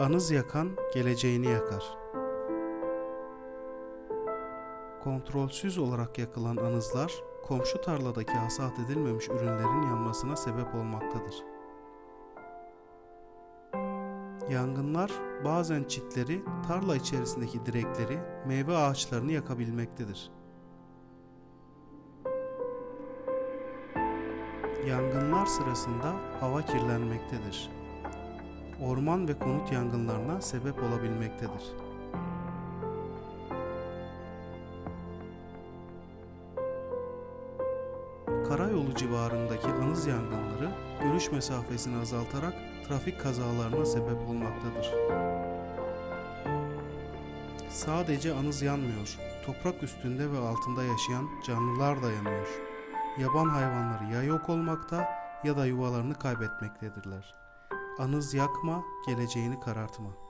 Anız yakan geleceğini yakar. Kontrolsüz olarak yakılan anızlar, komşu tarladaki hasat edilmemiş ürünlerin yanmasına sebep olmaktadır. Yangınlar bazen çitleri, tarla içerisindeki direkleri, meyve ağaçlarını yakabilmektedir. Yangınlar sırasında hava kirlenmektedir. Orman ve konut yangınlarına sebep olabilmektedir. Karayolu civarındaki anız yangınları görüş mesafesini azaltarak trafik kazalarına sebep olmaktadır. Sadece anız yanmıyor, toprak üstünde ve altında yaşayan canlılar da yanıyor. Yaban hayvanları ya yok olmakta ya da yuvalarını kaybetmektedirler. Anız yakma, geleceğini karartma.